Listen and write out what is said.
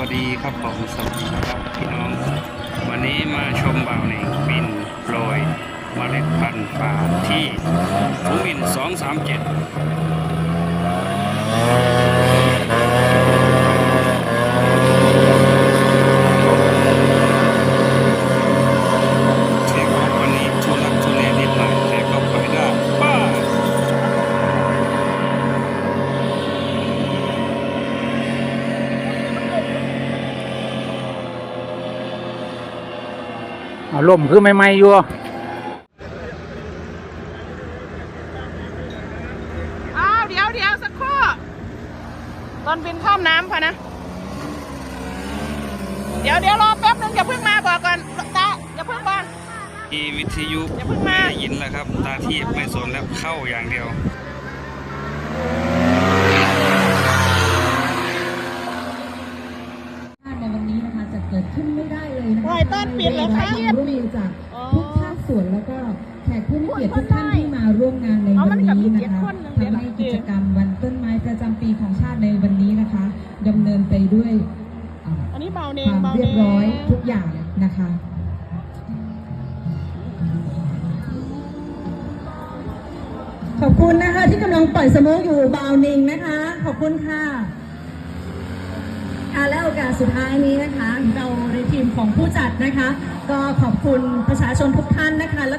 วัสดีครับผมสวัสดีครับพี่น้อง วันนี้มาชมบ่าวเหน่งบินโปรยเมล็ดพันธุ์ป่าที่ภูมิน237 ล่มคือไม่ไม่อยู่อ้าวเดี๋ยวเดี๋ยวสักครู่ตอนบินข้ามน้ำพอนะ เดี๋ยวเดี๋ยวรอแป๊บนึงอย่าเพิ่งมาบอกก่อนตาอย่าเพิ่งมามีวิทยุอย่าเพิ่งมาไม่ได้ยินแล้วครับ ตาที่ไม่สนแล้วเข้าอย่างเดียว กิดขึ้นไม่ได้เลยนะคะปล่อยต้นปิดเหรอคะความร่วมมือจากทุกภาคส่วนแล้วก็แขกผู้มีเกียรติทุกท่านที่มาร่วมงานในเอามัวันนกับนี้พี่นะเกียรติคะคนหนึ่งเดี๋ยวทำให้กิจกรรมวันต้นไม้ประจำปีของชาติในวันนี้นะคะดำเนินไปด้วยเอ่ออันนี้เบาเนคงวามเบาเรีเนยบงร้อยทุกอย่างนะคะขอบคุณนะคะที่กำลังปล่อยสโมกอยู่บาวนิงนะคะ ขอบคุณค่ะ ค่ะและโอกาสสุดท้ายนี้นะคะ เราในทีมของผู้จัดนะคะ ก็ขอบคุณประชาชนทุกท่านนะคะและ